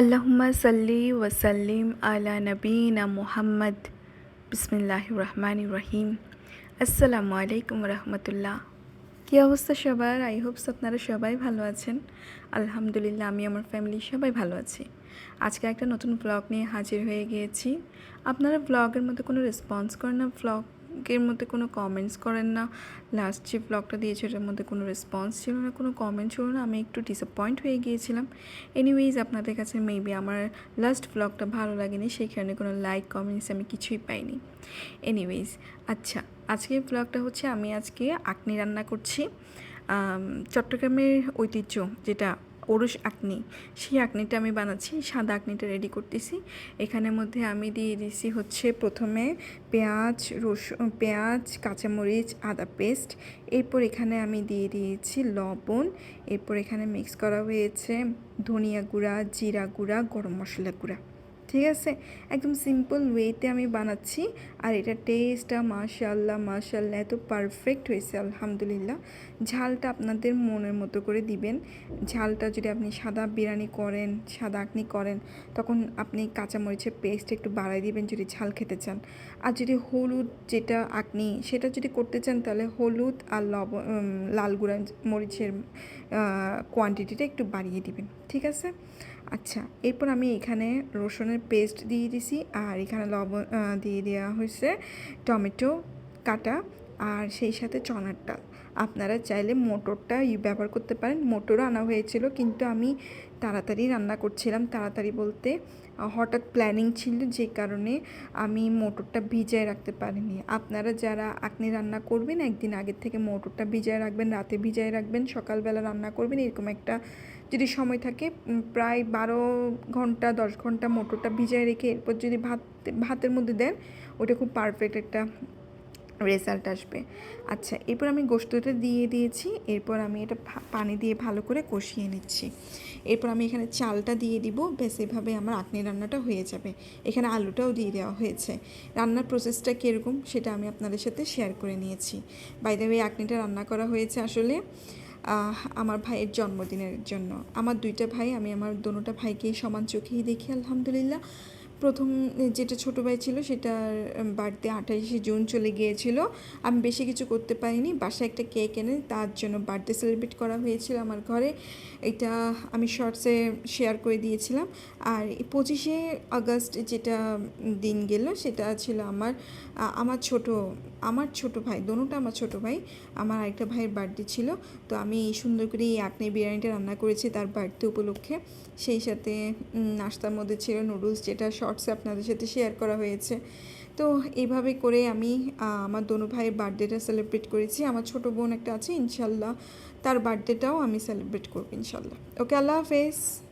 আল্লাহুম্মা সাল্লি ওয়াসাল্লিম আলা নবীনা মুহাম্মদ বিসমিল্লাহ রহমান রহিম আসসালামু আলাইকুম রহমতুল্লাহ কী অবস্থা সবার? আই হোপস আপনারা সবাই ভালো আছেন। আলহামদুলিল্লাহ, আমি আমার ফ্যামিলি সবাই ভালো আছি। আজকে একটা নতুন ব্লগ নিয়ে হাজির হয়ে গিয়েছি। আপনারা ব্লগের মধ্যে কোনো রেসপন্স করেন না। ব্লগের মধ্যে কোনো কমেন্টস করেন না। লাস্ট যে ব্লগটা দিয়েছে, ওটার মধ্যে কোনো রেসপন্স ছিল না, কোনো কমেন্ট ছিল না। আমি একটু ডিসঅ্যাপয়েন্ট হয়ে গিয়েছিলাম। এনিওয়েজ আপনাদের কাছে মেবি আমার লাস্ট ব্লগটা ভালো লাগেনি, সেই কারণে কোনো লাইক কমেন্টস আমি কিছুই পাইনি। এনিওয়েজ আচ্ছা আজকের ব্লগটা হচ্ছে, আমি আজকে আকনি রান্না করছি। চট্টগ্রামের ঐতিহ্য, যেটা ওরস আকনি। সেই আকনিটা আমি বানাচ্ছি, সাদা আকনিটা রেডি করতেছি। এখানে মধ্যে আমি দিয়ে দিছি হচ্ছে প্রথমে পেঁয়াজ, রসুন, পেঁয়াজ, কাঁচামরিচ, আদা পেস্ট। এরপর এখানে আমি দিয়ে দিয়েছি লবণ। এরপর এখানে মিক্স করা হয়েছে ধনিয়া গুঁড়া, জিরা গুঁড়া, গরম মশলা গুঁড়া। ঠিক আছে? একদম সিম্পল ওয়েতে আমি বানাচ্ছি। আর এটা টেস্টটা মাশাল্লাহ মাশাল্লাহ এত পারফেক্ট হয়েছে, আলহামদুলিল্লাহ। ঝালটা আপনাদের মনের মতো করে দিবেন। ঝালটা যদি আপনি সাদা বিরিয়ানি করেন, সাদা আকনি করেন, তখন আপনি কাঁচামরিচের পেস্ট একটু বাড়াই দিবেন যদি ঝাল খেতে চান। আর যদি হলুদ যেটা আকনি, সেটা যদি করতে চান, তাহলে হলুদ আর লব লাল গুঁড়া মরিচের কোয়ান্টিটিটা একটু বাড়িয়ে দিবেন। ঠিক আছে? আচ্ছা এরপর আমি এখানে রসুনের পেস্ট দিয়ে দিছি আর এখানে লবণ দিয়ে দেওয়া হয়েছে টমেটো কাটা। আর সেই সাথে চনার ডাল আপনারা চাইলে মোটরটা ব্যবহার করতে পারেন। মোটরও আনা হয়েছিল, কিন্তু আমি তাড়াতাড়ি রান্না করছিলাম। তাড়াতাড়ি বলতে হঠাৎ প্ল্যানিং ছিল যে কারণে আমি মোটরটা ভিজায় রাখতে পারিনি। আপনারা যারা আপনি রান্না করবেন, একদিন আগের থেকে মোটরটা ভিজায় রাখবেন, রাতে ভিজায় রাখবেন, সকালবেলা রান্না করবেন, এরকম একটা যদি সময় থাকে প্রায় বারো ঘণ্টা, দশ ঘণ্টা মোটরটা ভিজায় রেখে এরপর যদি ভাত, ভাতের মধ্যে দেন, ওটা খুব পারফেক্ট একটা রেজাল্ট আসবে। আচ্ছা এরপর আমি গোস্তটা দিয়ে দিয়েছি। এরপর আমি এটা পানি দিয়ে ভালো করে কষিয়ে নিচ্ছি। এরপর আমি এখানে চালটা দিয়ে দিব। ব্যাস, এভাবে আমার আকনি রান্নাটা হয়ে যাবে। এখানে আলুটাও দিয়ে দেওয়া হয়েছে। রান্নার প্রসেসটা কীরকম সেটা আমি আপনাদের সাথে শেয়ার করে নিয়েছি। বাইরে ওই আকনিটা রান্না করা হয়েছে আসলে আমার ভাইয়ের জন্মদিনের জন্য। আমার দুইটা ভাই, আমি আমার দোনোটা ভাইকেই সমান চোখেই দেখি, আলহামদুলিল্লাহ। প্রথম, যেটা ছোটো ভাই ছিল সেটার বার্থডে আঠাশে জুন চলে গিয়েছিল। আমি বেশি কিছু করতে পারিনি, বাসায় একটা কেক এনে তার জন্য বার্থডে সেলিব্রেট করা হয়েছিল আমার ঘরে। এটা আমি শর্টসে শেয়ার করে দিয়েছিলাম। আর পঁচিশে আগস্ট যেটা দিন গেল সেটা ছিল আমার আমার ছোট আমার ছোট ভাই, দোনোটা আমার ছোট ভাই, আমার আরেকটা ভাইয়ের বার্থডে ছিল। তো আমি সুন্দর করে এই আকনে বিরিয়ানিটা রান্না করেছি তার বার্থডে উপলক্ষে। সেই সাথে নাস্তার মধ্যে ছিল নুডলস যেটা শর্টসে আপনাদের সাথে শেয়ার করা হয়েছে। তো এইভাবে করে আমি আমার দোনো ভাইয়ের বার্থডেটা সেলিব্রেট করেছি। আমার ছোট বোন একটা আছে, ইনশাল্লাহ তার বার্থডেটাও আমি সেলিব্রেট করব, ইনশাল্লাহ। ওকে আল্লাহ হাফেজ।